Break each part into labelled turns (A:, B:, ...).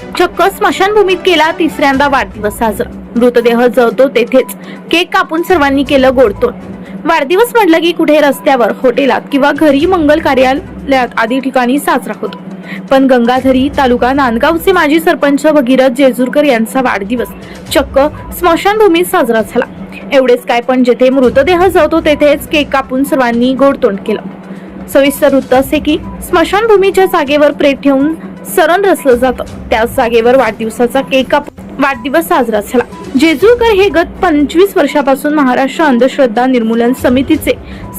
A: चक्क स्मशानभूमीत केला तिसऱ्यांदा वाढदिवस साजरा. मृतदेह जळतो तेथेच. केक कापून सर्वांनी केलं गोडतोड. वाढदिवस म्हटलं की कुठे रस्त्यावर हॉटेलात किंवा घरी मंगल कार्यालयात आदी ठिकाणी साजरा होतो. पण गंगाधरी तालुका नांदगावचे माजी सरपंच भगीरथ जेजूरकर यांचा वाढदिवस चक्क स्मशानभूमीत साजरा झाला. एवढेच काय पण जेथे मृतदेह जळतो तेथेच केक कापून सर्वांनी गोडतोंड केलं. सविस्तर वृत्त असे की स्मशानभूमीच्या जागेवर प्रेत ठेवून सरण रचलं जातं. त्याच जागेवर वाढदिवसाचा केक काप वाढदिवस साजरा झाला. जेजूरकर हे गत पंचवीस वर्षापासून महाराष्ट्र अंधश्रद्धा निर्मूलन समितीचे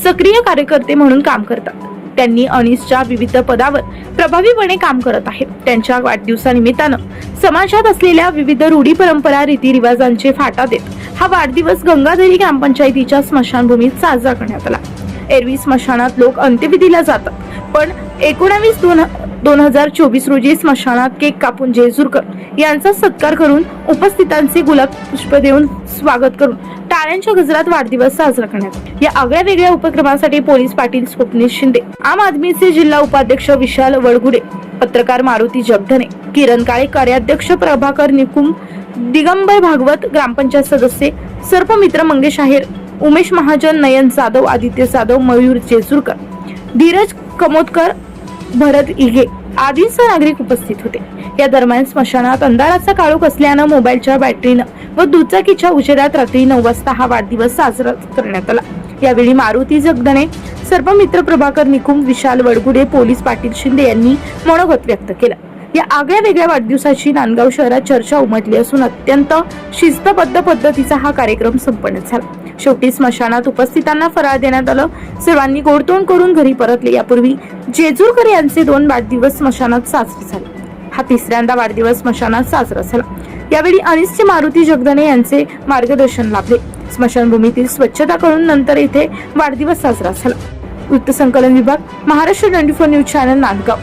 A: सक्रिय कार्यकर्ते म्हणून काम करतात. त्यांनी अनिसच्या विविध पदावर प्रभावीपणे काम करत आहेत. त्यांच्या वाढदिवसानिमित्तानं समाजात असलेल्या विविध रूढी परंपरा रीतिरिवाजांचे फाटा देत हा वाढदिवस गंगाधरी ग्रामपंचायतीच्या स्मशानभूमीत साजरा करण्यात आला. एरवी स्मशानात लोक अंत्यविधीला जातात. पण एकोणावीस दोन दोन हजार चोवीस रोजी स्मशानात केक कापून जेजूरकर यांचा सत्कार करून उपस्थितांचे गुलाब पुष्प देऊन स्वागत करून टाळ्यांच्या गजरात वाढदिवस साजरा करण्यात या आगळ्या वेगळ्या उपक्रमासाठी पोलीस पाटील स्वप्नील शिंदे आम आदमीचे जिल्हा उपाध्यक्ष विशाल वडगुडे पत्रकार मारुती जगधने किरण काळे कार्याध्यक्ष प्रभाकर निकुम दिगंबर भागवत ग्रामपंचायत सदस्य सर्पमित्र मंगेश आहेर उमेश महाजन नयन जाधव आदित्य जाधव मयूर जेजूरकर धीरज कमोदकर भरत इगे आदींसह नागरिक उपस्थित होते. या दरम्यान स्मशानात अंधाराचा काळोख असल्यानं मोबाईलच्या बॅटरीनं व दुचाकीच्या उशिरात रात्री नऊ वाजता हा वाढदिवस साजरा करण्यात आला. यावेळी मारुती जगदने सर्पमित्र प्रभाकर निकुम विशाल वडगुडे पोलीस पाटील शिंदे यांनी मनोगत व्यक्त केलं. या आगळ्या वेगळ्या वाढदिवसाची नांदगाव शहरात चर्चा उमटली असून अत्यंत शिस्तबद्ध पद्धतीचा हा कार्यक्रम संपन्न झाला. शेवटी स्मशानात उपस्थितांना फराळ देण्यात आलं. सर्वांनी गोडतोंड करून घरी परतले. यापूर्वी जेजूरकर यांचे दोन वाढदिवस स्मशानात साजरे झाले. हा तिसऱ्यांदा वाढदिवस स्मशानात साजरा झाला. यावेळी अनिसचे मारुती जगदने यांचे मार्गदर्शन लाभले. स्मशानभूमीतील स्वच्छता करून नंतर येथे वाढदिवस साजरा झाला. वृत्तसंकलन विभाग Maharashtra twenty four news channel Nandgaon.